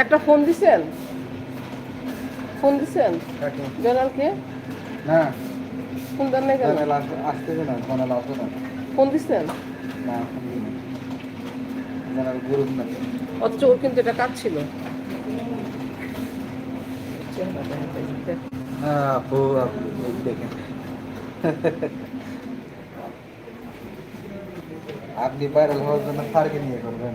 একটা ফোন দিছেন? ফোন দিছেন? জেনারেলকে না। ফোন দেন না কেন? কোনাল আস- আসতেছে না কোনাল আসবে না। ফোন দিছেন? না জেনারেল গুরু না। অথচ ওর কিন্তু এটা কাজ ছিল। আপু আপনি দেখেন। আপনি ভাইরাল হওয়ার জন্য স্যারকে নিয়ে করবেন।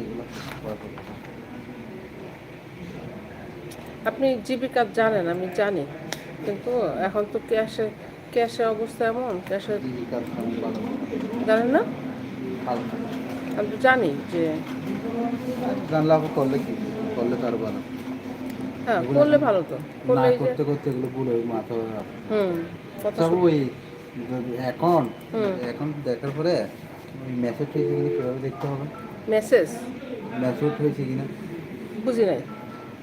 এগুলো। আপনি জীবিকা জানেন আমি জানি। কিন্তু এখন তো ক্যাশে ক্যাশের অবস্থা এমন ক্যাশে জানেন না? আমি তো জানি যে করলে কি? করলে তার ভালো। হ্যাঁ করলে ভালো তো। না করতে করতে এগুলো মাথা হুম সব ওই এখন এখন দেখার পরে মেসেজ কিনা দেখতে হবে। মেসেজ? মেসেজ হয়েছে কিনা? বুঝি নাই।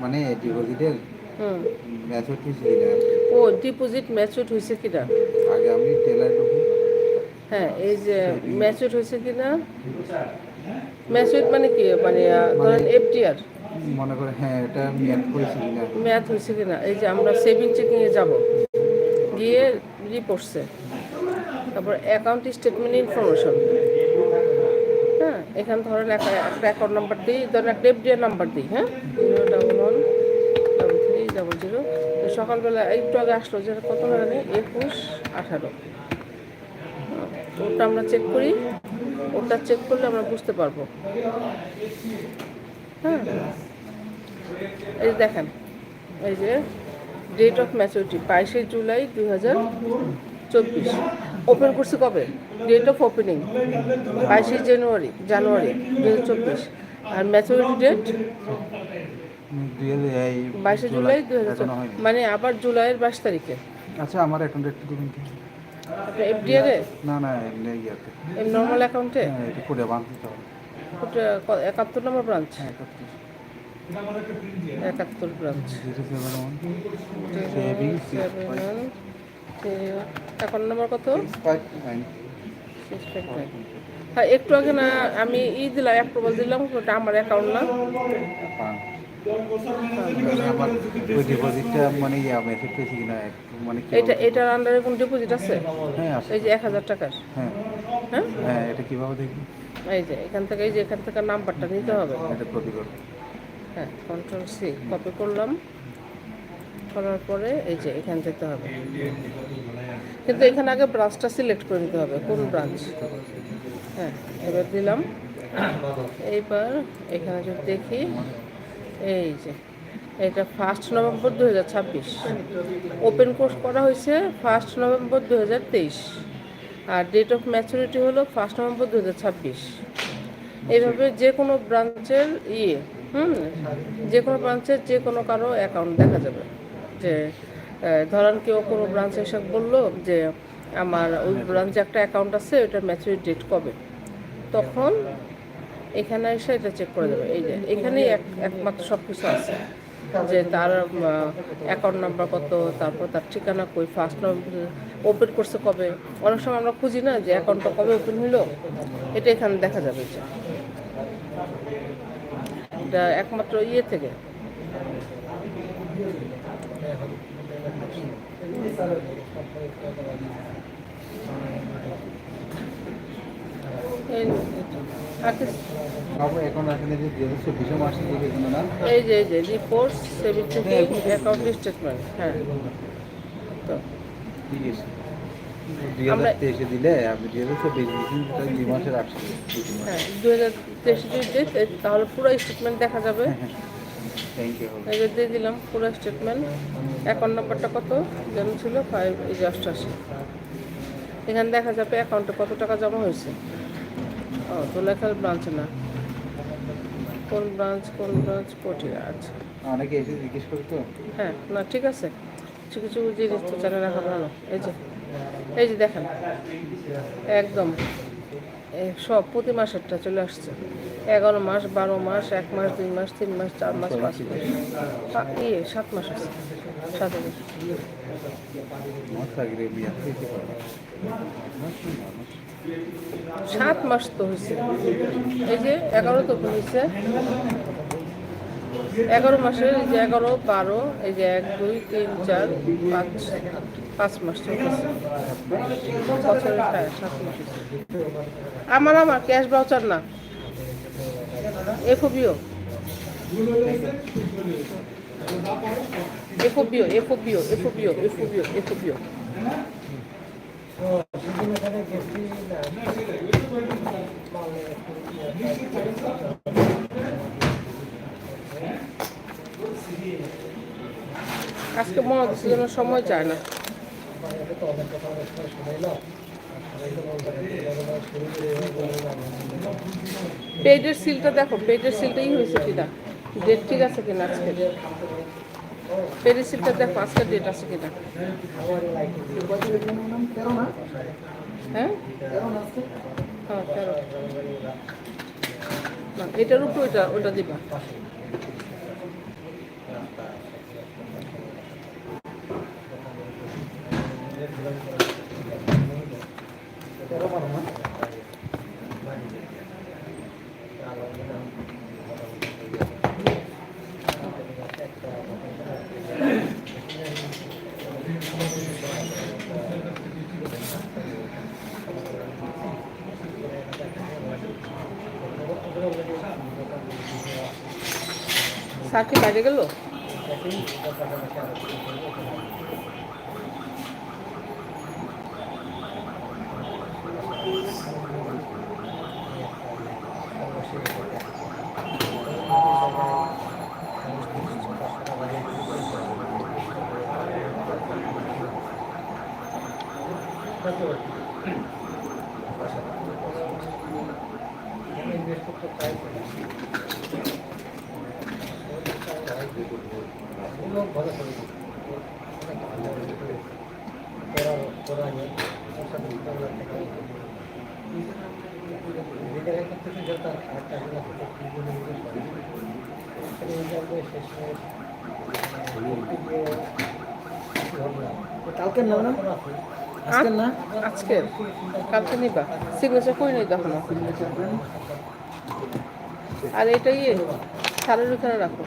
মানে ডিপোজিটের হুম। মেসেজ হয়েছে কিনা? ও ডিপোজিট ম্যাচুড হয়েছে কিনা? আগে আমি টেলার হ্যাঁ এই যে ম্যাচুড হয়েছে কিনা? ম্যাচুড মানে কি? মানে আহ, ধরেন এফডিআর মনে করে হ্যাঁ এটা মেয়াদ করেছে কিনা? ম্যাথ হয়েছে কিনা? এই যে আমরা সেভিং চেকিংয়ে যাব। গিয়ে রিপোর্টসে তারপর অ্যাকাউন্ট স্টেটমেন্ট ইনফরমেশন এখানে ধরেন একটা অ্যাকাউন্ট নাম্বার দিই, ধরেন একটা এফডিআর নাম্বার দিই হ্যাঁ? Zero double one double three double zero সকালবেলা একটু আগে আসলো যেটা কত জানি? একুশ, আঠারো। ওটা আমরা চেক করি। ওটা চেক করলে আমরা বুঝতে পারব। হ্যাঁ? এই দেখেন, এই যে ডেট অফ ম্যাচুরিটি বাইশে জুলাই দুই হাজার চব্বিশ। ওপেন করছে কবে? ডেট অফ ওপেনিং বাইশে জানুয়ারি জানুয়ারি দু চব্বিশ। আর ম্যাচুরিটি ডেট বাইশে জুলাই দু মানে আবার জুলাইয়ের বাইশ তারিখে। আচ্ছা আমার অ্যাকাউন্ট একটু দেবেন কি এফডিআর এ না না এমনি ইয়াতে। নর্মাল অ্যাকাউন্টে এটা করে বাঁধতে হবে একাত্তর নম্বর ব্রাঞ্চ হ্যাঁ একত্রিশ একাত্তর branch zero seven account number কত. হ্যাঁ একটু আগে না আমি ই দিলাম অ্যাপ্রুভাল দিলাম ওটা আমার অ্যাকাউন্ট না। মানে মানে ইয়া মানে কি এটা এটার আন্ডারে কোনো ডিপোজিট আছে? হ্যাঁ এই যে এক হাজার টাকার। হ্যাঁ। হ্যাঁ? হ্যাঁ এটা কীভাবে দেখি এই যে এখান থেকে এই যে এখান থেকে নাম্বারটা নিতে হবে। এটা কপি হ্যাঁ কন্ট্রোল সি কপি করলাম। করার পরে এই যে এখানে যেতে হবে। কিন্তু এখানে আগে ব্রাঞ্চটা সিলেক্ট করে নিতে হবে, কোন ব্রাঞ্চ হ্যাঁ এবার দিলাম। এইবার এখানে যদি দেখি, এই যে, এটা ফার্স্ট নভেম্বর দু হাজার ছাব্বিশ। ওপেন কোর্স করা হয়েছে ফার্স্ট নভেম্বর দু হাজার তেইশ। আর ডেট অফ ম্যাচুরিটি হলো ফার্স্ট নভেম্বর দু হাজার ছাব্বিশ। এইভাবে যে কোনো ব্রাঞ্চের ইয়ে হুম যে কোনো ব্রাঞ্চের যে কোনো কারও অ্যাকাউন্ট দেখা যাবে। যে ধরেন কেউ কোনো ব্রাঞ্চে এসে বলল যে, আমার ওই ব্রাঞ্চে একটা অ্যাকাউন্ট আছে ওইটার ম্যাচুরিটি ডেট কবে? তখন এখানে এসে এটা চেক করে দেবে। এই যে, এখানেই এক, একমাত্র সব কিছু আছে। যে তার অ্যাকাউন্ট নাম্বার কত, তারপর তার ঠিকানা কই ফার্স্ট ওপেন করছে কবে? অনেক সময় আমরা খুঁজি না যে অ্যাকাউন্টটা কবে ওপেন হলো এটা এখানে দেখা যাবে এটা একমাত্র ইয়ে থেকে। এই যে এই যে রিপোর্ট সেভিং অ্যাকাউন্ট স্টেটমেন্ট হ্যাঁ। তো ঠিক আছে। দুই হাজার তেইশে দিলে আপনি দুই হাজার চব্বিশ দুই মাসের আসছে হ্যাঁ দু হাজার তেইশে যদি তাহলে পুরো স্টেটমেন্ট দেখা যাবে। থ্যাংক ইউ এই যে দিয়ে দিলাম পুরো স্টেটমেন্ট অ্যাকাউন্ট নাম্বারটা কত? যেন ছিল ফাইভ এই যে অষ্টআশি। এখানে দেখা যাবে অ্যাকাউন্টে কত টাকা জমা হয়েছে। ও দোলাখাল ব্রাঞ্চ না। কোন ব্রাঞ্চ কোন ব্রাঞ্চ পটিয়া আচ্ছা। অনেকে এসে জিজ্ঞেস করে তো। হ্যাঁ না ঠিক আছে। কিছু কিছু জিনিস তো জানে রাখা ভালো। এই যে এই যে দেখেন। একদম। সব প্রতি মাসেরটা চলে আসছে। এগারো মাস বারো মাস এক মাস দুই মাস তিন মাস চার মাস পাঁচ মাস। ইয়ে সাত মাস আছে। সাত মাস। সাত মাস তো হয়েছে। এই যে এগারো তো হয়েছে। এগারো মাসের এই যে এগারো বারো এই যে এক দুই তিন চার পাঁচ পাঁচ মাস চলতেছে। আমার আমার ক্যাশ বাউচার না। এফওবিও এফওবিও এফওবিও এফওবিও এফওবিও এফওবিও আজকে মনে হচ্ছে সময় চায় না। পেজের সিলটা দেখো, পেজের সিলটাই হয়েছে কিনা? ডেট ঠিক আছে কিনা আজকে? পেজের সিলটা দেখো, আজকে ডেট আছে কিনা? হ্যাঁ? হ্যাঁ এটার উপর ওইটা ওইটা দিবা। কি বাইরে গেল? কালকের না? আজকের না? কালকে নিবা। সিগনেচার তখন? আর এটা ইয়ে স্যারের ওখানে রাখো।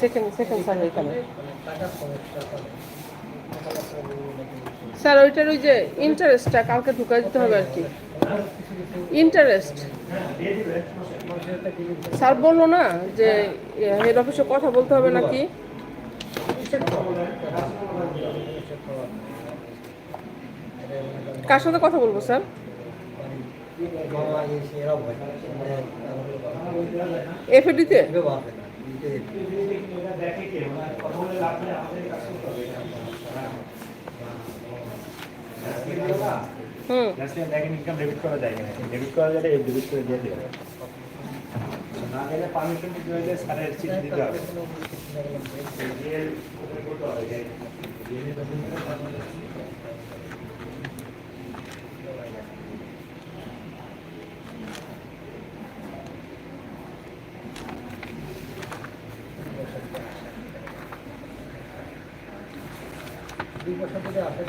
সেকেন্ড সেকেন্ড স্যারের এখানে স্যার ওইটার ওই যে ইন্টারেস্টটা কালকে ঢুকাই দিতে হবে আর কি। ইন্টারেস্ট স্যার বলল না যে হেড অফিসে কথা বলতে হবে নাকি? কার সাথে কথা বলব স্যার এফএডিতে হুম। দেখেন ইনকাম ডেবিট করা যায় কিনা ডেবিট করা গেলে ডেবিট করে দিয়ে দেবে না গেলে পারমিশন দিতে হলে স্যারের চিঠি দিতে হবে দিয়ে করতে হবে যে দুই বছর ধরে আসে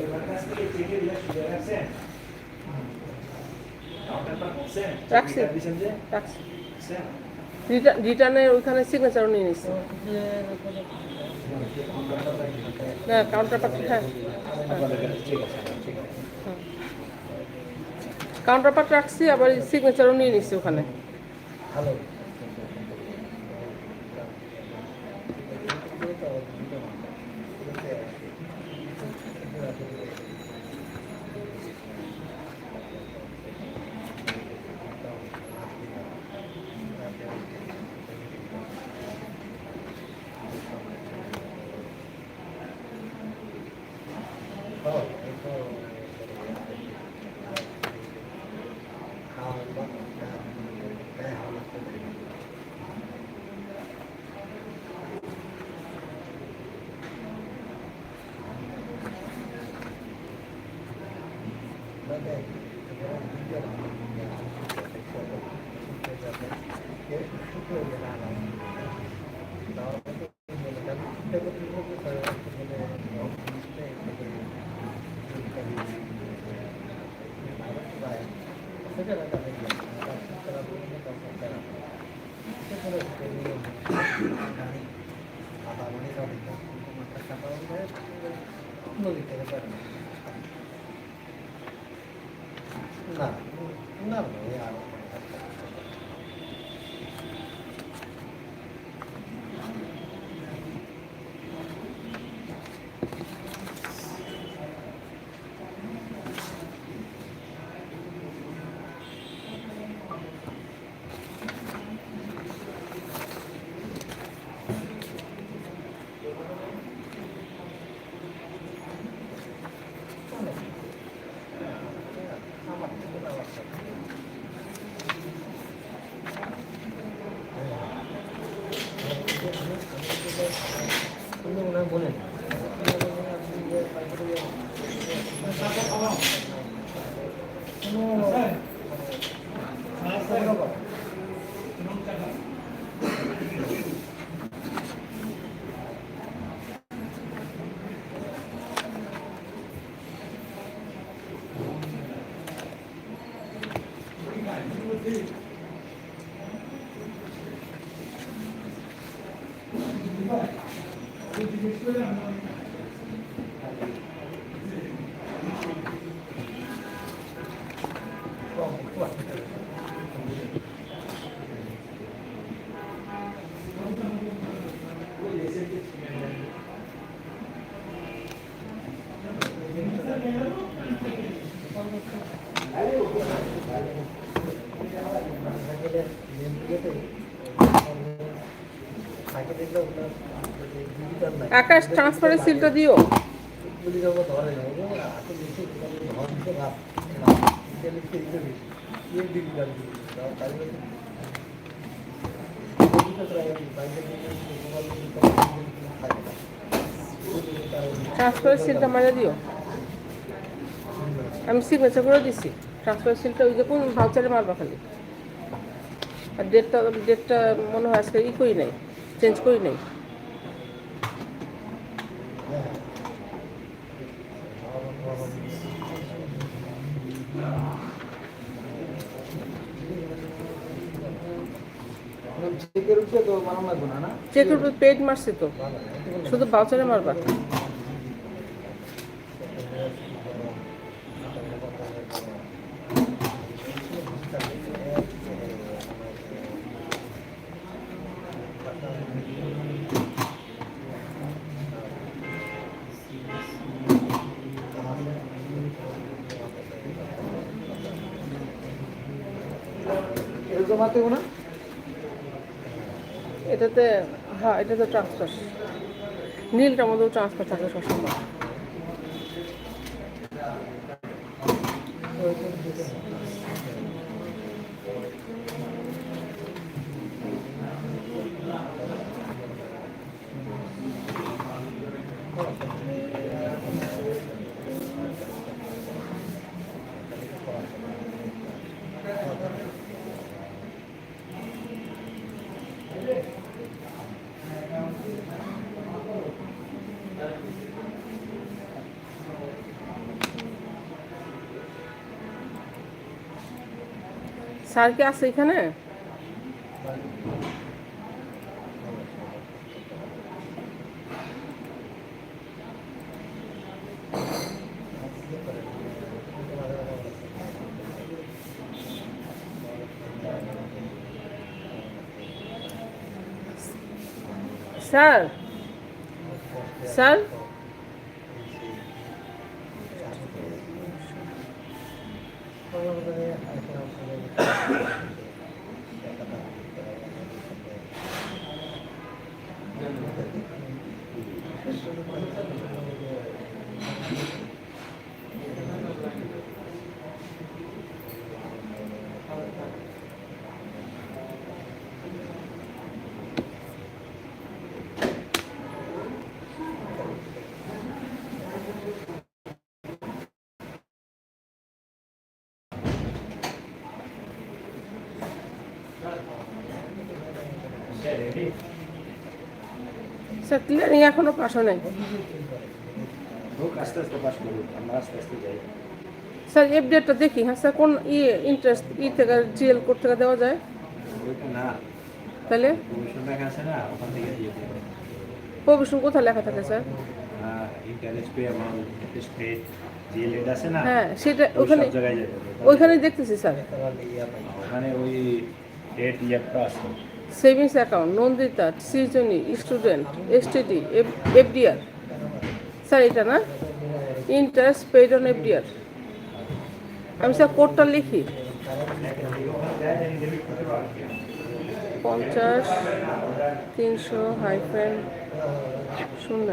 এবার কাছ থেকে চিঠি দিলে সুযোগ আছে আপনার পাচ্ছেন রাখছি। রাখছি। ওইখানে সিগনেচারও নিয়ে নিচ্ছি না কাউন্টার হ্যাঁ। পার্ট রাখছি, আবার সিগনেচারও নিয়ে নিচ্ছি ওখানে। ভালো না না না তুমি মনে হয় বলেন আকাশ ট্রান্সফারের সিলটা দিও গুলি যাব ধরে যাব দিবি গাড়ি দিবি তাই ট্রান্সফারের সিলটা মারা দিও। আমি সিগনেচার করে দিছি। ট্রান্সফারের সিলটা ওই যে কোন ভাউচারে মারবা খালি। আর ডেটটা ডেটটা মনে হয় আজকে ই করি নাই চেঞ্জ করি নাই। পেড মারছি তো। শুধু বাউচারে মারবা জমা দেবো না এটাতে হ্যাঁ এটা তো ট্রান্সফার নীলটা আমাদের ট্রান্সফার থাকে সবসময়। স্যার কি আছে এখানে? স্যার? স্যার? স্যার ক্লিয়ারিং এখনও পাশ হয় নাই? স্যার এফডিআরটা দেখি হ্যাঁ স্যার কোন ইয়ে ইন্টারেস্ট ই থেকে জিএল কোড থেকে দেওয়া যায়? তাহলে? প্রভিশন কোথায় লেখা থাকে স্যার হ্যাঁ সেটা ওখানে ওইখানে দেখতেছি স্যার ওখানে ওই ডেট ইয়ারটা আছে। Savings account Nandita Srijani student STD FDR sir, এটা না ইন্টারেস্ট পেড অন এফডিআর আমি স্যার কোডটা লিখি। পঞ্চাশ, তিনশো হাইফেন শূন্য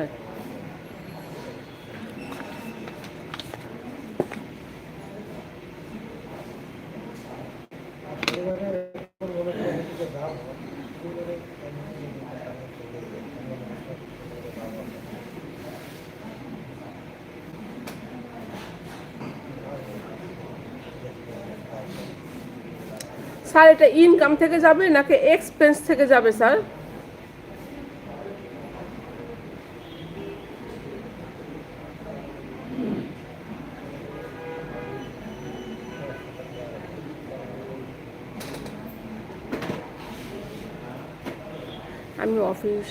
স্যার এটা ইনকাম থেকে যাবে নাকি এক্সপেন্স থেকে যাবে স্যার? আমি অফিস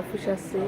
অফিস আছে।